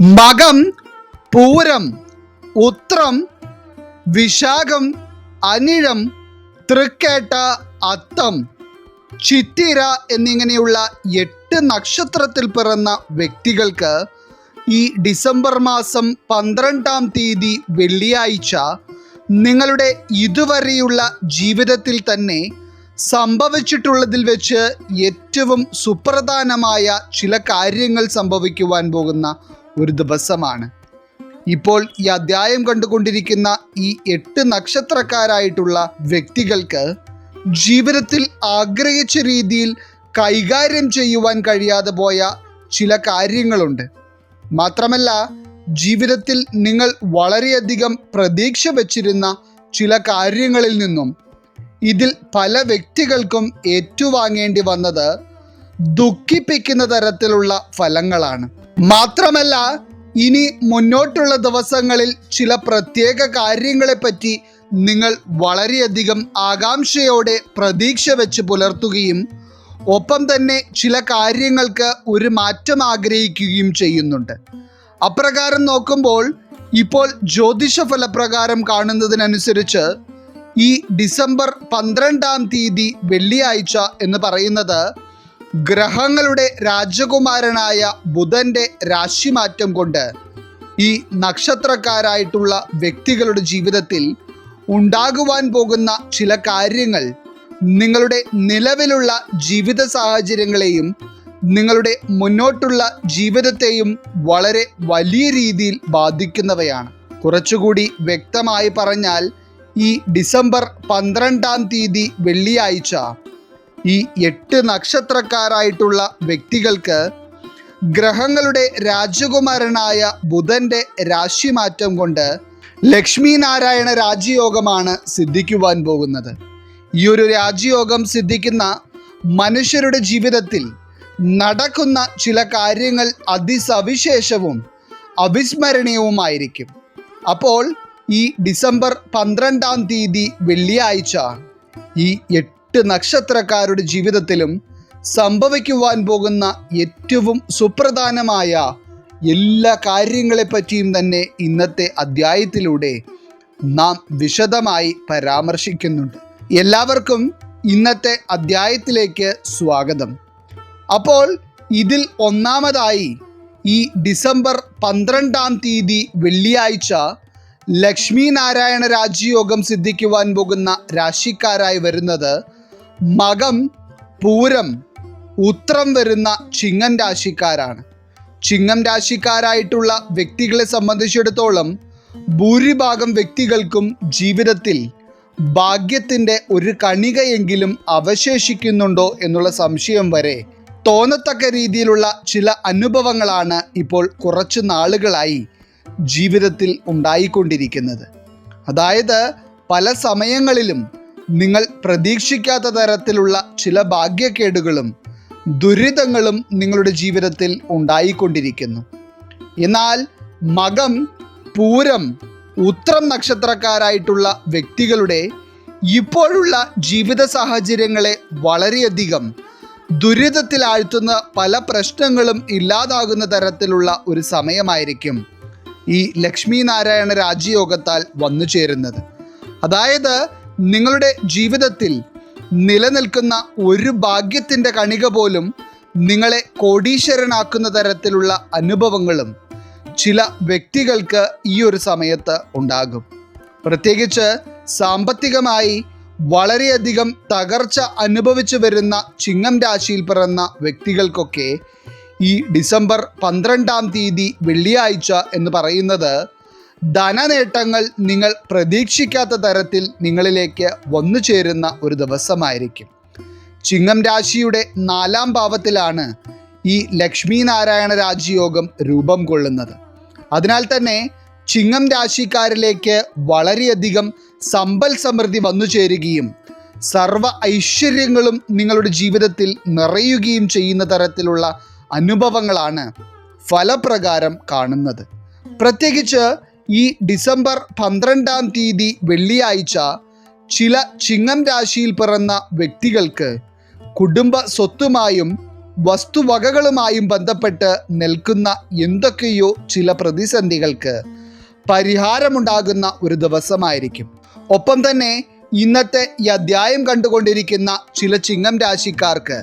മകം പൂരം ഉത്രം വിശാഖം അനിഴം തൃക്കേട്ട അത്തം ചിത്തിര എന്നിങ്ങനെയുള്ള എട്ട് നക്ഷത്രത്തിൽ പിറന്ന വ്യക്തികൾക്ക് ഈ ഡിസംബർ മാസം പന്ത്രണ്ടാം തീയതി വെള്ളിയാഴ്ച നിങ്ങളുടെ ഇതുവരെയുള്ള ജീവിതത്തിൽ തന്നെ സംഭവിച്ചിട്ടുള്ളതിൽ വെച്ച് ഏറ്റവും സുപ്രധാനമായ ചില കാര്യങ്ങൾ സംഭവിക്കുവാൻ പോകുന്ന ഒരു ദിവസമാണ്. ഇപ്പോൾ ഈ അധ്യായം കണ്ടുകൊണ്ടിരിക്കുന്ന ഈ എട്ട് നക്ഷത്രക്കാരായിട്ടുള്ള വ്യക്തികൾക്ക് ജീവിതത്തിൽ ആഗ്രഹിച്ച രീതിയിൽ കൈകാര്യം ചെയ്യുവാൻ കഴിയാതെ പോയ ചില കാര്യങ്ങളുണ്ട്. മാത്രമല്ല ജീവിതത്തിൽ നിങ്ങൾ വളരെയധികം പ്രതീക്ഷ വച്ചിരുന്ന ചില കാര്യങ്ങളിൽ നിന്നും ഇതിൽ പല വ്യക്തികൾക്കും ഏറ്റുവാങ്ങേണ്ടി വന്നത് ദുഃഖിപ്പിക്കുന്ന തരത്തിലുള്ള ഫലങ്ങളാണ്. മാത്രമല്ല ഇനി മുന്നോട്ടുള്ള ദിവസങ്ങളിൽ ചില പ്രത്യേക കാര്യങ്ങളെപ്പറ്റി നിങ്ങൾ വളരെയധികം ആകാംക്ഷയോടെ പ്രതീക്ഷ വെച്ച് പുലർത്തുകയും ഒപ്പം തന്നെ ചില കാര്യങ്ങൾക്ക് ഒരു മാറ്റം ആഗ്രഹിക്കുകയും ചെയ്യുന്നുണ്ട്. അപ്രകാരം നോക്കുമ്പോൾ ഇപ്പോൾ ജ്യോതിഷ ഫലപ്രകാരം കാണുന്നതിനനുസരിച്ച് ഈ ഡിസംബർ പന്ത്രണ്ടാം തീയതി വെള്ളിയാഴ്ച എന്ന് പറയുന്നത് ഗ്രഹങ്ങളുടെ രാജകുമാരനായ ബുധന്റെ രാശിമാറ്റം കൊണ്ട് ഈ നക്ഷത്രക്കാരായിട്ടുള്ള വ്യക്തികളുടെ ജീവിതത്തിൽ ഉണ്ടാകുവാൻ പോകുന്ന ചില കാര്യങ്ങൾ നിങ്ങളുടെ നിലവിലുള്ള ജീവിത സാഹചര്യങ്ങളെയും നിങ്ങളുടെ മുന്നോട്ടുള്ള ജീവിതത്തെയും വളരെ വലിയ രീതിയിൽ ബാധിക്കുന്നവയാണ്. കുറച്ചുകൂടി വ്യക്തമായി പറഞ്ഞാൽ ഈ ഡിസംബർ പന്ത്രണ്ടാം തീയതി വെള്ളിയാഴ്ച ഈ എട്ട് നക്ഷത്രക്കാരായിട്ടുള്ള വ്യക്തികൾക്ക് ഗ്രഹങ്ങളുടെ രാജകുമാരനായ ബുധന്റെ രാശിമാറ്റം കൊണ്ട് ലക്ഷ്മി നാരായണ രാജയോഗമാണ് സിദ്ധിക്കുവാൻ പോകുന്നത്. ഈ ഒരു രാജയോഗം സിദ്ധിക്കുന്ന മനുഷ്യരുടെ ജീവിതത്തിൽ നടക്കുന്ന ചില കാര്യങ്ങൾ അതിസവിശേഷവും അവിസ്മരണീയവുമായിരിക്കും. അപ്പോൾ ഈ ഡിസംബർ പന്ത്രണ്ടാം തീയതി വെള്ളിയാഴ്ച ഈ എട്ട് നക്ഷത്രക്കാരുടെ ജീവിതത്തിലും സംഭവിക്കുവാൻ പോകുന്ന ഏറ്റവും സുപ്രധാനമായ എല്ലാ കാര്യങ്ങളെപ്പറ്റിയും തന്നെ ഇന്നത്തെ അധ്യായത്തിലൂടെ നാം വിശദമായി പരാമർശിക്കുന്നുണ്ട്. എല്ലാവർക്കും ഇന്നത്തെ അധ്യായത്തിലേക്ക് സ്വാഗതം. അപ്പോൾ ഇതിൽ ഒന്നാമതായി ഈ ഡിസംബർ പന്ത്രണ്ടാം തീയതി വെള്ളിയാഴ്ച ലക്ഷ്മി നാരായണ രാജയോഗം സിദ്ധിക്കുവാൻ പോകുന്ന രാശിക്കാരായി വരുന്നത് മകം പൂരം ഉത്രം വരുന്ന ചിങ്ങം രാശിക്കാരാണ്. ചിങ്ങം രാശിക്കാരായിട്ടുള്ള വ്യക്തികളെ സംബന്ധിച്ചിടത്തോളം ഭൂരിഭാഗം വ്യക്തികൾക്കും ജീവിതത്തിൽ ഭാഗ്യത്തിന്റെ ഒരു കണികയെങ്കിലും അവശേഷിക്കുന്നുണ്ടോ എന്നുള്ള സംശയം വരെ തോന്നത്തക്ക രീതിയിലുള്ള ചില അനുഭവങ്ങളാണ് ഇപ്പോൾ കുറച്ച് നാളുകളായി ജീവിതത്തിൽ ഉണ്ടായിക്കൊണ്ടിരിക്കുന്നത്. അതായത് പല സമയങ്ങളിലും നിങ്ങൾ പ്രതീക്ഷിക്കാത്ത തരത്തിലുള്ള ചില ഭാഗ്യക്കേടുകളും ദുരിതങ്ങളും നിങ്ങളുടെ ജീവിതത്തിൽ ഉണ്ടായിക്കൊണ്ടിരിക്കുന്നു. എന്നാൽ മകം പൂരം ഉത്രം നക്ഷത്രക്കാരായിട്ടുള്ള വ്യക്തികളുടെ ഇപ്പോഴുള്ള ജീവിത സാഹചര്യങ്ങളെ വളരെയധികം ദുരിതത്തിലാഴ്ത്തുന്ന പല പ്രശ്നങ്ങളും ഇല്ലാതാകുന്ന തരത്തിലുള്ള ഒരു സമയമായിരിക്കും ഈ ലക്ഷ്മി നാരായണ രാജയോഗത്താൽ വന്നു ചേരുന്നത് അതായത് നിങ്ങളുടെ ജീവിതത്തിൽ നിലനിൽക്കുന്ന ഒരു ഭാഗ്യത്തിന്റെ കണിക പോലും നിങ്ങളെ കോടീശ്വരനാക്കുന്ന തരത്തിലുള്ള അനുഭവങ്ങളും ചില വ്യക്തികൾക്ക് ഈ ഒരു സമയത്ത് ഉണ്ടാകും. പ്രത്യേകിച്ച് സാമ്പത്തികമായി വളരെയധികം തകർച്ച അനുഭവിച്ചു വരുന്ന ചിങ്ങം രാശിയിൽ പിറന്ന വ്യക്തികൾക്കൊക്കെ ഈ ഡിസംബർ പന്ത്രണ്ടാം തീയതി വെള്ളിയാഴ്ച എന്ന് പറയുന്നത് ധനനേട്ടങ്ങൾ നിങ്ങൾ പ്രതീക്ഷിക്കാത്ത തരത്തിൽ നിങ്ങളിലേക്ക് വന്നു ചേരുന്ന ഒരു ദിവസമായിരിക്കും. ചിങ്ങം രാശിയുടെ നാലാം ഭാവത്തിലാണ് ഈ ലക്ഷ്മി നാരായണ രാജയോഗം രൂപം കൊള്ളുന്നത്. അതിനാൽ തന്നെ ചിങ്ങം രാശിക്കാരിലേക്ക് വളരെയധികം സമ്പൽ സമൃദ്ധി വന്നു ചേരുകയും സർവ ഐശ്വര്യങ്ങളും നിങ്ങളുടെ ജീവിതത്തിൽ നിറയുകയും ചെയ്യുന്ന തരത്തിലുള്ള അനുഭവങ്ങളാണ് ഫലപ്രകാരം കാണുന്നത്. പ്രത്യേകിച്ച് ഈ ഡിസംബർ പന്ത്രണ്ടാം തീയതി വെള്ളിയാഴ്ച ചില ചിങ്ങം രാശിയിൽ പിറന്ന വ്യക്തികൾക്ക് കുടുംബ സ്വത്തുമായും വസ്തുവകകളുമായും ബന്ധപ്പെട്ട് നിൽക്കുന്ന എന്തൊക്കെയോ ചില പ്രതിസന്ധികൾക്ക് പരിഹാരമുണ്ടാകുന്ന ഒരു ദിവസമായിരിക്കും. ഒപ്പം തന്നെ ഇന്നത്തെ ഈ അധ്യായം കണ്ടുകൊണ്ടിരിക്കുന്ന ചില ചിങ്ങം രാശിക്കാർക്ക്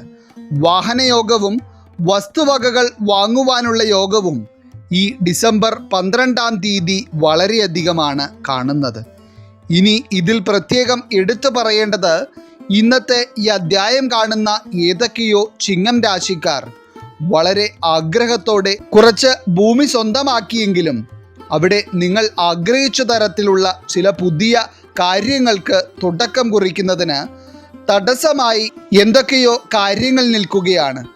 വാഹനയോഗവും വസ്തുവകകൾ വാങ്ങുവാനുള്ള യോഗവും ഈ ഡിസംബർ പന്ത്രണ്ടാം തീയതി വളരെയധികമാണ് കാണുന്നത്. ഇനി ഇതിൽ പ്രത്യേകം എടുത്തു പറയേണ്ടത് ഇന്നത്തെ ഈ അധ്യായം കാണുന്ന ഏതൊക്കെയോ ചിങ്ങം രാശിക്കാർ വളരെ ആഗ്രഹത്തോടെ കുറച്ച് ഭൂമി സ്വന്തമാക്കിയെങ്കിലും അവിടെ നിങ്ങൾ ആഗ്രഹിച്ച തരത്തിലുള്ള ചില പുതിയ കാര്യങ്ങൾക്ക് തുടക്കം കുറിക്കുന്നതിന് തടസ്സമായി എന്തൊക്കെയോ കാര്യങ്ങൾ നിൽക്കുകയാണ്.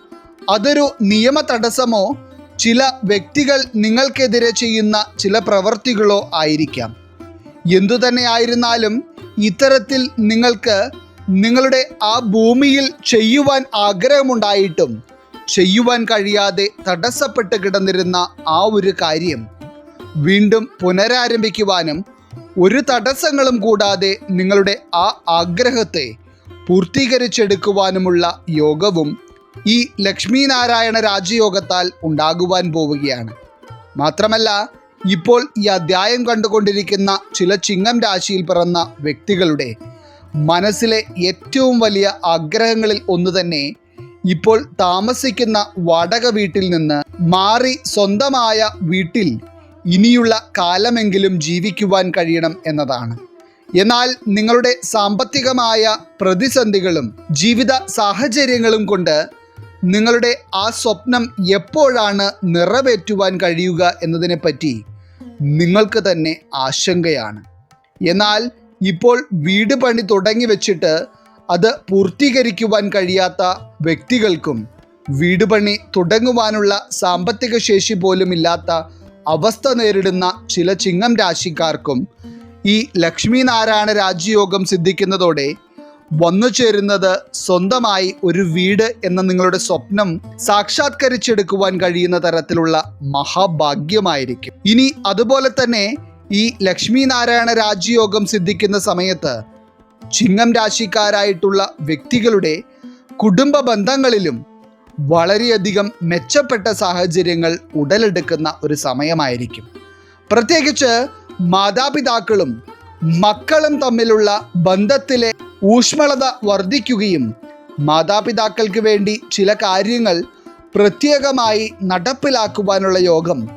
അതൊരു നിയമ തടസ്സമോ ചില വ്യക്തികൾ നിങ്ങൾക്കെതിരെ ചെയ്യുന്ന ചില പ്രവർത്തികളോ ആയിരിക്കാം. എന്തുതന്നെ ആയിരുന്നാലും ഇത്തരത്തിൽ നിങ്ങൾക്ക് നിങ്ങളുടെ ആ ഭൂമിയിൽ ചെയ്യുവാൻ ആഗ്രഹമുണ്ടായിട്ടും ചെയ്യുവാൻ കഴിയാതെ തടസ്സപ്പെട്ട് കിടന്നിരുന്ന ആ ഒരു കാര്യം വീണ്ടും പുനരാരംഭിക്കുവാനും ഒരു തടസ്സങ്ങളും കൂടാതെ നിങ്ങളുടെ ആ ആഗ്രഹത്തെ പൂർത്തീകരിച്ചെടുക്കുവാനുമുള്ള യോഗവും ഈ ലക്ഷ്മീനാരായണ രാജയോഗത്താൽ ഉണ്ടാകുവാൻ പോവുകയാണ്. മാത്രമല്ല ഇപ്പോൾ ഈ അധ്യായം കണ്ടുകൊണ്ടിരിക്കുന്ന ചില ചിങ്ങം രാശിയിൽ പിറന്ന വ്യക്തികളുടെ മനസ്സിലെ ഏറ്റവും വലിയ ആഗ്രഹങ്ങളിൽ ഒന്ന് തന്നെ ഇപ്പോൾ താമസിക്കുന്ന വാടക വീട്ടിൽ നിന്ന് മാറി സ്വന്തമായ വീട്ടിൽ ഇനിയുള്ള കാലമെങ്കിലും ജീവിക്കുവാൻ കഴിയണം എന്നതാണ്. എന്നാൽ നിങ്ങളുടെ സാമ്പത്തികമായ പ്രതിസന്ധികളും ജീവിത സാഹചര്യങ്ങളും കൊണ്ട് നിങ്ങളുടെ ആ സ്വപ്നം എപ്പോഴാണ് നിറവേറ്റുവാൻ കഴിയുക എന്നതിനെപ്പറ്റി നിങ്ങൾക്ക് തന്നെ ആശങ്കയാണ്. എന്നാൽ ഇപ്പോൾ വീട് പണി തുടങ്ങി വെച്ചിട്ട് അത് പൂർത്തീകരിക്കുവാൻ കഴിയാത്ത വ്യക്തികൾക്കും വീട് പണി തുടങ്ങുവാനുള്ള സാമ്പത്തിക ശേഷി പോലും ഇല്ലാത്ത അവസ്ഥ നേരിടുന്ന ചില ചിങ്ങം രാശിക്കാർക്കും ഈ ലക്ഷ്മി നാരായണ സിദ്ധിക്കുന്നതോടെ വന്നു ചേരുന്നത് സ്വന്തമായി ഒരു വീട് എന്ന നിങ്ങളുടെ സ്വപ്നം സാക്ഷാത്കരിച്ചെടുക്കുവാൻ കഴിയുന്ന തരത്തിലുള്ള മഹാഭാഗ്യമായിരിക്കും. ഇനി അതുപോലെ തന്നെ ഈ ലക്ഷ്മി നാരായണ രാജയോഗം സിദ്ധിക്കുന്ന സമയത്ത് ചിങ്ങം രാശിക്കാരായിട്ടുള്ള വ്യക്തികളുടെ കുടുംബ ബന്ധങ്ങളിലും വളരെയധികം മെച്ചപ്പെട്ട സാഹചര്യങ്ങൾ ഉടലെടുക്കുന്ന ഒരു സമയമായിരിക്കും. പ്രത്യേകിച്ച് മാതാപിതാക്കളും മക്കളും തമ്മിലുള്ള ബന്ധത്തിലെ ഊഷ്മളത വർദ്ധിക്കുകയും മാതാപിതാക്കൾക്ക് വേണ്ടി ചില കാര്യങ്ങൾ പ്രത്യേകമായി നടപ്പിലാക്കുവാനുള്ള യോഗം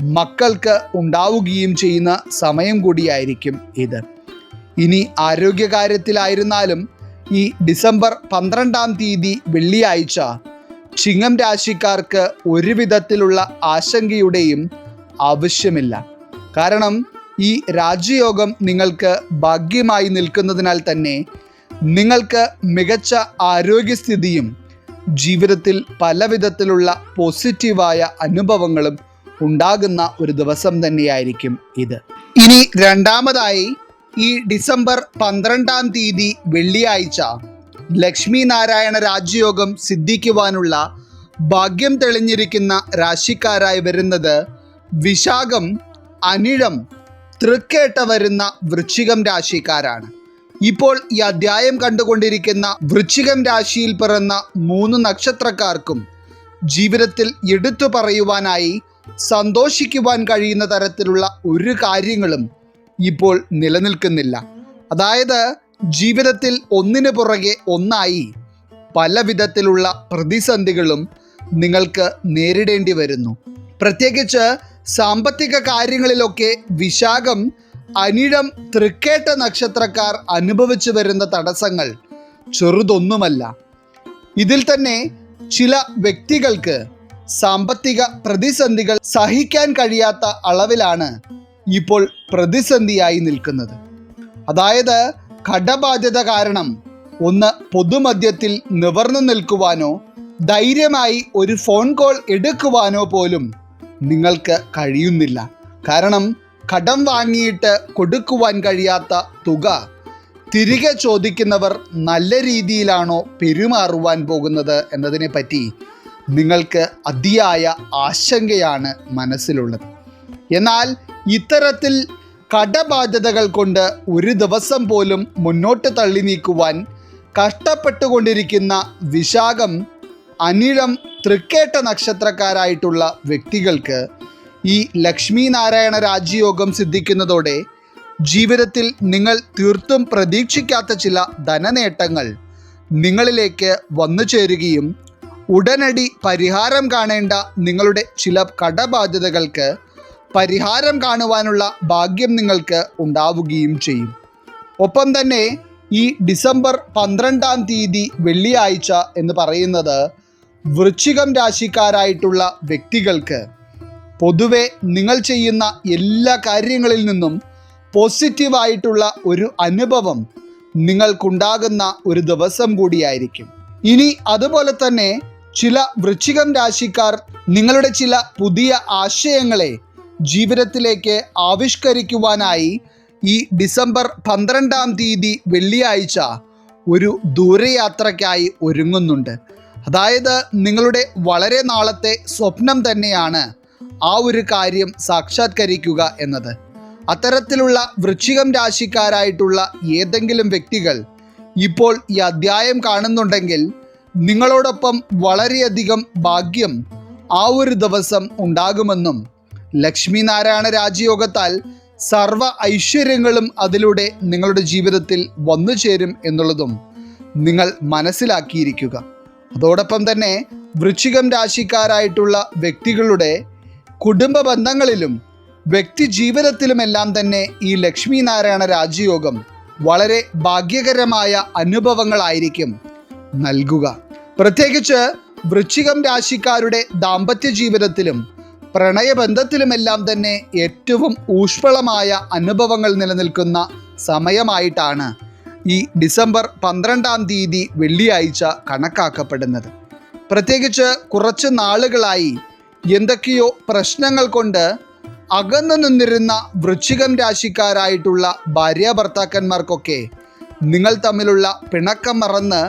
മക്കൾക്ക് ഉണ്ടാവുകയും ചെയ്യുന്ന സമയം കൂടിയായിരിക്കും ഇത്. ഇനി ആരോഗ്യകാര്യത്തിലായിരുന്നാലും ഈ ഡിസംബർ പന്ത്രണ്ടാം തീയതി വെള്ളിയാഴ്ച ചിങ്ങം രാശിക്കാർക്ക് ഒരു വിധത്തിലുള്ള ആശങ്കയുടെയും ആവശ്യമില്ല. കാരണം ഈ രാജ്യയോഗം നിങ്ങൾക്ക് ഭാഗ്യമായി നിൽക്കുന്നതിനാൽ തന്നെ നിങ്ങൾക്ക് മികച്ച ആരോഗ്യസ്ഥിതിയും ജീവിതത്തിൽ പലവിധത്തിലുള്ള പോസിറ്റീവായ അനുഭവങ്ങളും ഉണ്ടാകുന്ന ഒരു ദിവസം തന്നെയായിരിക്കും ഇത്. ഇനി രണ്ടാമതായി ഈ ഡിസംബർ പന്ത്രണ്ടാം തീയതി വെള്ളിയാഴ്ച ലക്ഷ്മി നാരായണ രാജ്യയോഗം സിദ്ധിക്കുവാനുള്ള ഭാഗ്യം തെളിഞ്ഞിരിക്കുന്ന രാശിക്കാരായി വരുന്നത് വിശാഖം അനിഴം തൃക്കേട്ട വരുന്ന വൃശ്ചികം രാശിക്കാരാണ്. ഇപ്പോൾ ഈ അധ്യായം കണ്ടുകൊണ്ടിരിക്കുന്ന വൃശ്ചികം രാശിയിൽ പിറന്ന മൂന്ന് നക്ഷത്രക്കാർക്കും ജീവിതത്തിൽ എടുത്തു പറയുവാനായി സന്തോഷിക്കുവാൻ കഴിയുന്ന തരത്തിലുള്ള ഒരു കാര്യങ്ങളും ഇപ്പോൾ നിലനിൽക്കുന്നില്ല. അതായത് ജീവിതത്തിൽ ഒന്നിനു പുറകെ ഒന്നായി പല വിധത്തിലുള്ള പ്രതിസന്ധികളും നിങ്ങൾക്ക് നേരിടേണ്ടി വരുന്നു. പ്രത്യേകിച്ച് സാമ്പത്തിക കാര്യങ്ങളിലൊക്കെ വിശാഖം അനിഴം തൃക്കേട്ട നക്ഷത്രക്കാർ അനുഭവിച്ചു വരുന്ന തടസ്സങ്ങൾ ചെറുതൊന്നുമല്ല. ഇതിൽ തന്നെ ചില വ്യക്തികൾക്ക് സാമ്പത്തിക പ്രതിസന്ധികൾ സഹിക്കാൻ കഴിയാത്ത അളവിലാണ് ഇപ്പോൾ പ്രതിസന്ധിയായി നിൽക്കുന്നത്. അതായത് കടബാധ്യത കാരണം ഒന്ന് പൊതുമധ്യത്തിൽ നിവർന്നു നിൽക്കുവാനോ ധൈര്യമായി ഒരു ഫോൺ കോൾ എടുക്കുവാനോ പോലും നിങ്ങൾക്ക് കഴിയുന്നില്ല. കാരണം കടം വാങ്ങിയിട്ട് കൊടുക്കുവാൻ കഴിയാത്ത തുക തിരികെ ചോദിക്കുന്നവർ നല്ല രീതിയിലാണോ പെരുമാറുവാൻ പോകുന്നത് എന്നതിനെ പറ്റി നിങ്ങൾക്ക് അതിയായ ആശങ്കയാണ് മനസ്സിലുള്ളത്. എന്നാൽ ഇത്തരത്തിൽ കടബാധ്യതകൾ കൊണ്ട് ഒരു ദിവസം പോലും മുന്നോട്ട് തള്ളി നീക്കുവാൻ കഷ്ടപ്പെട്ടുകൊണ്ടിരിക്കുന്ന വിശാഖം അനിഴം തൃക്കേട്ട നക്ഷത്രക്കാരായിട്ടുള്ള വ്യക്തികൾക്ക് ഈ ലക്ഷ്മി നാരായണ രാജയോഗം സിദ്ധിക്കുന്നതോടെ ജീവിതത്തിൽ നിങ്ങൾ തീർത്തും പ്രതീക്ഷിക്കാത്ത ചില ധനനേട്ടങ്ങൾ നിങ്ങളിലേക്ക് വന്നു ചേരുകയും ഉടനടി പരിഹാരം കാണേണ്ട നിങ്ങളുടെ ചില കടബാധ്യതകൾക്ക് പരിഹാരം കാണുവാനുള്ള ഭാഗ്യം നിങ്ങൾക്ക് ഉണ്ടാവുകയും ചെയ്യും. ഒപ്പം തന്നെ ഈ ഡിസംബർ പന്ത്രണ്ടാം തീയതി വെള്ളിയാഴ്ച എന്ന് പറയുന്നത് വൃശ്ചികം രാശിക്കാരായിട്ടുള്ള വ്യക്തികൾക്ക് പൊതുവെ നിങ്ങൾ ചെയ്യുന്ന എല്ലാ കാര്യങ്ങളിൽ നിന്നും പോസിറ്റീവായിട്ടുള്ള ഒരു അനുഭവം നിങ്ങൾക്കുണ്ടാകുന്ന ഒരു ദിവസം കൂടിയായിരിക്കും. ഇനി അതുപോലെ തന്നെ ചില വൃശ്ചികം രാശിക്കാർ നിങ്ങളുടെ ചില പുതിയ ആശയങ്ങളെ ജീവിതത്തിലേക്ക് ആവിഷ്കരിക്കുവാനായി ഈ ഡിസംബർ പന്ത്രണ്ടാം തീയതി വെള്ളിയാഴ്ച ഒരു ദൂരയാത്രയ്ക്കായി ഒരുങ്ങുന്നുണ്ട്. അതായത് നിങ്ങളുടെ വളരെ നാളത്തെ സ്വപ്നം തന്നെയാണ് ആ ഒരു കാര്യം സാക്ഷാത്കരിക്കുക എന്നത്. അത്തരത്തിലുള്ള വൃശ്ചികം രാശിക്കാരായിട്ടുള്ള ഏതെങ്കിലും വ്യക്തികൾ ഇപ്പോൾ ഈ അധ്യായം കാണുന്നുണ്ടെങ്കിൽ നിങ്ങളോടൊപ്പം വളരെയധികം ഭാഗ്യം ആ ഒരു ദിവസം ഉണ്ടാകുമെന്നും ലക്ഷ്മി നാരായണ രാജയോഗത്താൽ സർവ ഐശ്വര്യങ്ങളും അതിലൂടെ നിങ്ങളുടെ ജീവിതത്തിൽ വന്നു ചേരും എന്നുള്ളതും നിങ്ങൾ മനസ്സിലാക്കിയിരിക്കുക. അതോടൊപ്പം തന്നെ വൃശ്ചികം രാശിക്കാരായിട്ടുള്ള വ്യക്തികളുടെ കുടുംബ ബന്ധങ്ങളിലും വ്യക്തി ജീവിതത്തിലുമെല്ലാം തന്നെ ഈ ലക്ഷ്മി നാരായണ രാജയോഗം വളരെ ഭാഗ്യകരമായ അനുഭവങ്ങളായിരിക്കും. നൽകുക. പ്രത്യേകിച്ച് വൃശ്ചികം രാശിക്കാരുടെ ദാമ്പത്യ ജീവിതത്തിലും പ്രണയബന്ധത്തിലുമെല്ലാം തന്നെ ഏറ്റവും ഊഷ്മളമായ അനുഭവങ്ങൾ നിലനിൽക്കുന്ന സമയമായിട്ടാണ് ഈ ഡിസംബർ പന്ത്രണ്ടാം തീയതി വെള്ളിയാഴ്ച കണക്കാക്കപ്പെടുന്നത്. പ്രത്യേകിച്ച് കുറച്ച് നാളുകളായി എന്തൊക്കെയോ പ്രശ്നങ്ങൾ കൊണ്ട് അകന്നു നിന്നിരുന്ന വൃശ്ചികം രാശിക്കാരായിട്ടുള്ള ഭാര്യ ഭർത്താക്കന്മാർക്കൊക്കെ നിങ്ങൾ തമ്മിലുള്ള പിണക്കം മറന്ന്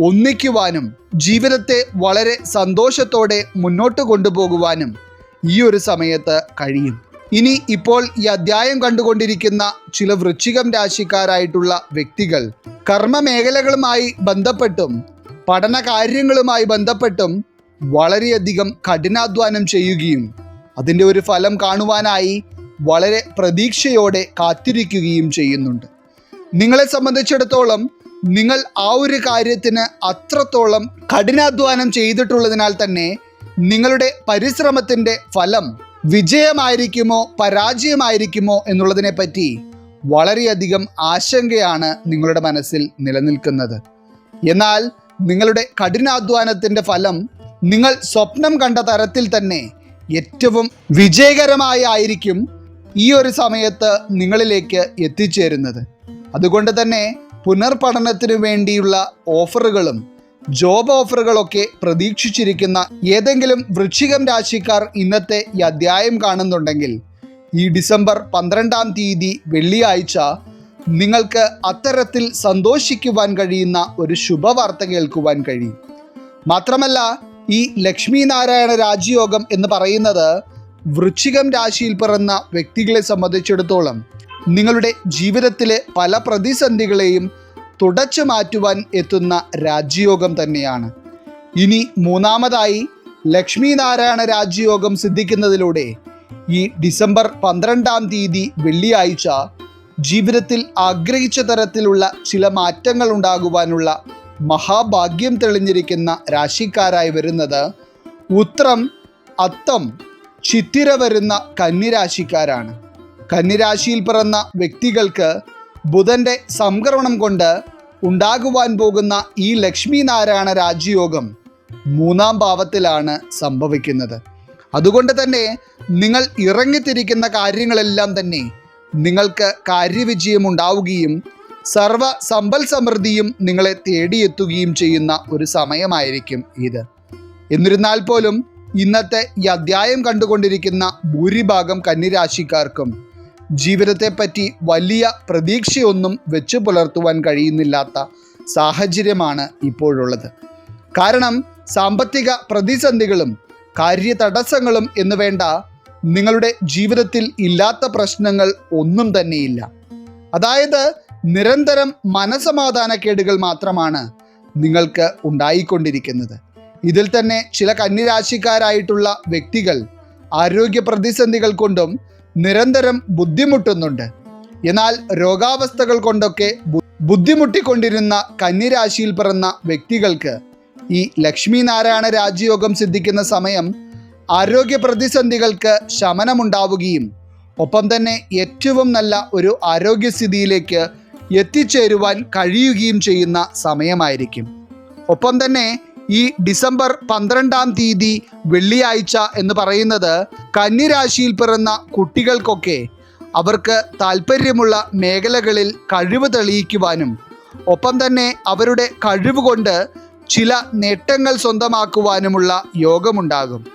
ഒന്നിക്കുവാനും ജീവിതത്തെ വളരെ സന്തോഷത്തോടെ മുന്നോട്ട് കൊണ്ടുപോകുവാനും ഈ ഒരു സമയത്ത് കഴിയും. ഇനി ഇപ്പോൾ ഈ അധ്യായം കണ്ടുകൊണ്ടിരിക്കുന്ന ചില വൃശ്ചികം രാശിക്കാരായിട്ടുള്ള വ്യക്തികൾ കർമ്മ മേഖലകളുമായി ബന്ധപ്പെട്ടും പഠന കാര്യങ്ങളുമായി ബന്ധപ്പെട്ടും വളരെയധികം കഠിനാധ്വാനം ചെയ്യുകയും അതിന്റെ ഒരു ഫലം കാണുവാനായി വളരെ പ്രതീക്ഷയോടെ കാത്തിരിക്കുകയും ചെയ്യുന്നുണ്ട്. നിങ്ങളെ സംബന്ധിച്ചിടത്തോളം നിങ്ങൾ ആ ഒരു കാര്യത്തിന് അത്രത്തോളം കഠിനാധ്വാനം ചെയ്തിട്ടുള്ളതിനാൽ തന്നെ നിങ്ങളുടെ പരിശ്രമത്തിന്റെ ഫലം വിജയമായിരിക്കുമോ പരാജയമായിരിക്കുമോ എന്നുള്ളതിനെ പറ്റി വളരെയധികം ആശങ്കയാണ് നിങ്ങളുടെ മനസ്സിൽ നിലനിൽക്കുന്നത്. എന്നാൽ നിങ്ങളുടെ കഠിനാധ്വാനത്തിന്റെ ഫലം നിങ്ങൾ സ്വപ്നം കണ്ട തരത്തിൽ തന്നെ ഏറ്റവും വിജയകരമായി ആയിരിക്കും ഈ ഒരു സമയത്ത് നിങ്ങളിലേക്ക് എത്തിച്ചേരുന്നത്. അതുകൊണ്ട് തന്നെ പുനർപഠനത്തിനു വേണ്ടിയുള്ള ഓഫറുകളും ജോബ് ഓഫറുകളൊക്കെ പ്രതീക്ഷിച്ചിരിക്കുന്ന ഏതെങ്കിലും വൃശ്ചികം രാശിക്കാർ ഇന്നത്തെ ഈ അധ്യായം കാണുന്നുണ്ടെങ്കിൽ ഈ ഡിസംബർ പന്ത്രണ്ടാം തീയതി വെള്ളിയാഴ്ച നിങ്ങൾക്ക് അത്തരത്തിൽ സന്തോഷിക്കുവാൻ കഴിയുന്ന ഒരു ശുഭവാർത്ത കേൾക്കുവാൻ കഴിയും. മാത്രമല്ല ഈ ലക്ഷ്മി നാരായണ രാജയോഗം എന്ന് പറയുന്നത് വൃശ്ചികം രാശിയിൽ പിറന്ന വ്യക്തികളെ സംബന്ധിച്ചിടത്തോളം നിങ്ങളുടെ ജീവിതത്തിലെ പല പ്രതിസന്ധികളെയും തുടച്ചു മാറ്റുവാൻ എത്തുന്ന രാജ്യയോഗം തന്നെയാണ്. ഇനി മൂന്നാമതായി ലക്ഷ്മി നാരായണ രാജ്യയോഗം സിദ്ധിക്കുന്നതിലൂടെ ഈ ഡിസംബർ പന്ത്രണ്ടാം തീയതി വെള്ളിയാഴ്ച ജീവിതത്തിൽ ആഗ്രഹിച്ച തരത്തിലുള്ള ചില മാറ്റങ്ങൾ ഉണ്ടാകുവാനുള്ള മഹാഭാഗ്യം തെളിഞ്ഞിരിക്കുന്ന രാശിക്കാരായി വരുന്നത് ഉത്രം അത്തം ചിത്തിര വരുന്ന കന്നിരാശിക്കാരാണ്. കന്നിരാശിയിൽ പിറന്ന വ്യക്തികൾക്ക് ബുധന്റെ സംക്രമണം കൊണ്ട് ഉണ്ടാകുവാൻ പോകുന്ന ഈ ലക്ഷ്മി നാരായണ രാജയോഗം മൂന്നാം ഭാവത്തിലാണ് സംഭവിക്കുന്നത്. അതുകൊണ്ട് തന്നെ നിങ്ങൾ ഇറങ്ങിത്തിരിക്കുന്ന കാര്യങ്ങളെല്ലാം തന്നെ നിങ്ങൾക്ക് കാര്യവിജയം ഉണ്ടാവുകയും സർവ സമ്പൽ സമൃദ്ധിയും നിങ്ങളെ തേടിയെത്തുകയും ചെയ്യുന്ന ഒരു സമയമായിരിക്കും ഇത്. എന്നിരുന്നാൽ പോലും ഇന്നത്തെ ഈ അധ്യായം കണ്ടുകൊണ്ടിരിക്കുന്ന ഭൂരിഭാഗം കന്നിരാശിക്കാർക്കും ജീവിതത്തെപ്പറ്റി വലിയ പ്രതീക്ഷയൊന്നും വെച്ചു പുലർത്തുവാൻ കഴിയുന്നില്ലാത്ത സാഹചര്യമാണ് ഇപ്പോഴുള്ളത്. കാരണം സാമ്പത്തിക പ്രതിസന്ധികളും കാര്യതടസ്സങ്ങളും എന്ന് വേണ്ട നിങ്ങളുടെ ജീവിതത്തിൽ ഇല്ലാത്ത പ്രശ്നങ്ങൾ ഒന്നും തന്നെയില്ല. അതായത് നിരന്തരം മനസമാധാനക്കേടുകൾ മാത്രമാണ് നിങ്ങൾക്ക് ഉണ്ടായിക്കൊണ്ടിരിക്കുന്നത്. ഇതിൽ തന്നെ ചില കന്നിരാശിക്കാരായിട്ടുള്ള വ്യക്തികൾ ആരോഗ്യ പ്രതിസന്ധികൾ കൊണ്ടും നിരന്തരം ബുദ്ധിമുട്ടുന്നുണ്ട്. എന്നാൽ രോഗാവസ്ഥകൾ കൊണ്ടൊക്കെ ബുദ്ധിമുട്ടിക്കൊണ്ടിരുന്ന കന്നിരാശിയിൽ പിറന്ന വ്യക്തികൾക്ക് ഈ ലക്ഷ്മി നാരായണ രാജയോഗം സിദ്ധിക്കുന്ന സമയം ആരോഗ്യ പ്രതിസന്ധികൾക്ക് ശമനമുണ്ടാവുകയും ഒപ്പം തന്നെ ഏറ്റവും നല്ല ഒരു ആരോഗ്യസ്ഥിതിയിലേക്ക് എത്തിച്ചേരുവാൻ കഴിയുകയും ചെയ്യുന്ന സമയമായിരിക്കും. ഒപ്പം തന്നെ ഈ ഡിസംബർ പന്ത്രണ്ടാം തീയതി വെള്ളിയാഴ്ച എന്ന് പറയുന്നത് കന്നിരാശിയിൽ പിറന്ന കുട്ടികൾക്കൊക്കെ അവർക്ക് താല്പര്യമുള്ള മേഖലകളിൽ കഴിവ് തെളിയിക്കുവാനും ഒപ്പം തന്നെ അവരുടെ കഴിവ് കൊണ്ട് ചില നേട്ടങ്ങൾ സ്വന്തമാക്കുവാനുമുള്ള യോഗമുണ്ടാകും.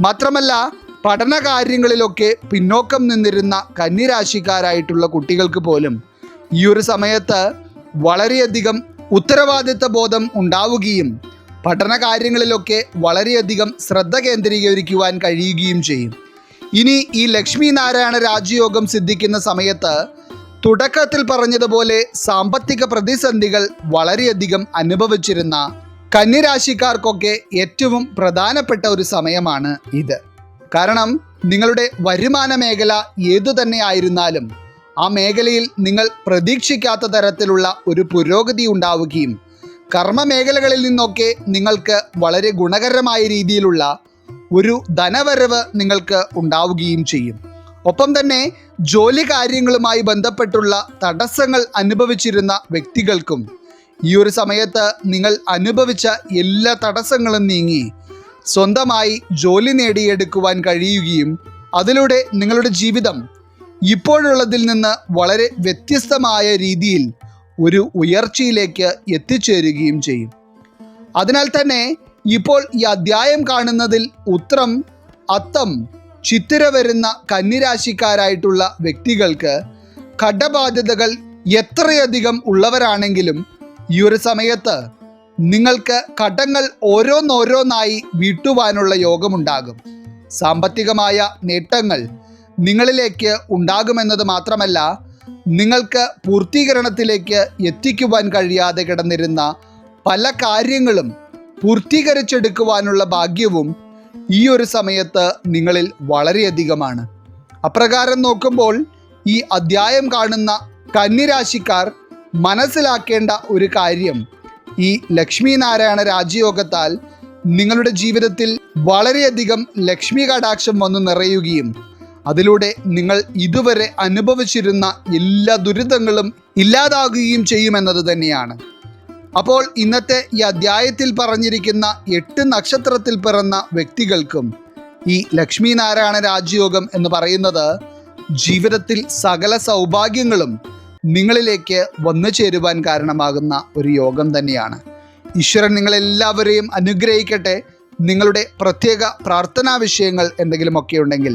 മാത്രമല്ല പഠന കാര്യങ്ങളിലൊക്കെ പിന്നോക്കം നിന്നിരുന്ന കന്നിരാശിക്കാരായിട്ടുള്ള കുട്ടികൾക്ക് പോലും ഈ ഒരു സമയത്ത് വളരെയധികം ഉത്തരവാദിത്ത ബോധം ഉണ്ടാവുകയും പഠന കാര്യങ്ങളിലൊക്കെ വളരെയധികം ശ്രദ്ധ കേന്ദ്രീകരിക്കുവാൻ കഴിയുകയും ചെയ്യും. ഇനി ഈ ലക്ഷ്മി നാരായണ രാജയോഗം സിദ്ധിക്കുന്ന സമയത്ത് തുടക്കത്തിൽ പറഞ്ഞതുപോലെ സാമ്പത്തിക പ്രതിസന്ധികൾ വളരെയധികം അനുഭവിച്ചിരുന്ന കന്യരാശിക്കാർക്കൊക്കെ ഏറ്റവും പ്രധാനപ്പെട്ട ഒരു സമയമാണ് ഇത്. കാരണം നിങ്ങളുടെ വരുമാന മേഖല ഏതു തന്നെ ആയിരുന്നാലും ആ മേഖലയിൽ നിങ്ങൾ പ്രതീക്ഷിക്കാത്ത തരത്തിലുള്ള ഒരു പുരോഗതി ഉണ്ടാവുകയും കർമ്മ മേഖലകളിൽ നിന്നൊക്കെ നിങ്ങൾക്ക് വളരെ ഗുണകരമായ രീതിയിലുള്ള ഒരു ധനവരവ് നിങ്ങൾക്ക് ഉണ്ടാവുകയും ചെയ്യും. ഒപ്പം തന്നെ ജോലി കാര്യങ്ങളുമായി ബന്ധപ്പെട്ടുള്ള തടസ്സങ്ങൾ അനുഭവിച്ചിരുന്ന വ്യക്തികൾക്കും ഈ ഒരു സമയത്ത് നിങ്ങൾ അനുഭവിച്ച എല്ലാ തടസ്സങ്ങളും നീങ്ങി സ്വന്തമായി ജോലി നേടിയെടുക്കുവാൻ കഴിയുകയും അതിലൂടെ നിങ്ങളുടെ ജീവിതം ഇപ്പോഴുള്ളതിൽ നിന്ന് വളരെ വ്യത്യസ്തമായ രീതിയിൽ ഒരു ഉയർച്ചയിലേക്ക് എത്തിച്ചേരുകയും ചെയ്യും. അതിനാൽ തന്നെ ഇപ്പോൾ ഈ അധ്യായം കാണുന്നതിൽ ഉത്രം അത്തം ചിത്തിര വരുന്ന കന്നിരാശിക്കാരായിട്ടുള്ള വ്യക്തികൾക്ക് കടബാധ്യതകൾ എത്രയധികം ഉള്ളവരാണെങ്കിലും ഈ ഒരു സമയത്ത് നിങ്ങൾക്ക് കടങ്ങൾ ഓരോന്നോരോന്നായി വീട്ടുവാനുള്ള യോഗമുണ്ടാകും. സാമ്പത്തികമായ നേട്ടങ്ങൾ നിങ്ങളിലേക്ക് ഉണ്ടാകുമെന്നത് മാത്രമല്ല നിങ്ങൾക്ക് പൂർത്തീകരണത്തിലേക്ക് എത്തിക്കുവാൻ കഴിയാതെ കിടന്നിരുന്ന പല കാര്യങ്ങളും പൂർത്തീകരിച്ചെടുക്കുവാനുള്ള ഭാഗ്യവും ഈ ഒരു സമയത്ത് നിങ്ങളിൽ വളരെയധികമാണ്. അപ്രകാരം നോക്കുമ്പോൾ ഈ അധ്യായം കാണുന്ന കന്നിരാശിക്കാർ മനസ്സിലാക്കേണ്ട ഒരു കാര്യം ഈ ലക്ഷ്മി നാരായണ രാജയോഗത്താൽ നിങ്ങളുടെ ജീവിതത്തിൽ വളരെയധികം ലക്ഷ്മി കടാക്ഷം വന്നു നിറയുകയും അതിലൂടെ നിങ്ങൾ ഇതുവരെ അനുഭവിച്ചിരുന്ന എല്ലാ ദുരിതങ്ങളും ഇല്ലാതാകുകയും ചെയ്യുമെന്നത് തന്നെയാണ്. അപ്പോൾ ഇന്നത്തെ ഈ അധ്യായത്തിൽ പറഞ്ഞിരിക്കുന്ന എട്ട് നക്ഷത്രത്തിൽ പിറന്ന വ്യക്തികൾക്കും ഈ ലക്ഷ്മി നാരായണ രാജയോഗം എന്ന് പറയുന്നത് ജീവിതത്തിൽ സകല സൗഭാഗ്യങ്ങളും നിങ്ങളിലേക്ക് വന്നു ചേരുവാൻ കാരണമാകുന്ന ഒരു യോഗം തന്നെയാണ്. ഈശ്വരൻ നിങ്ങളെല്ലാവരെയും അനുഗ്രഹിക്കട്ടെ. നിങ്ങളുടെ പ്രത്യേക പ്രാർത്ഥനാ വിഷയങ്ങൾ എന്തെങ്കിലുമൊക്കെ ഉണ്ടെങ്കിൽ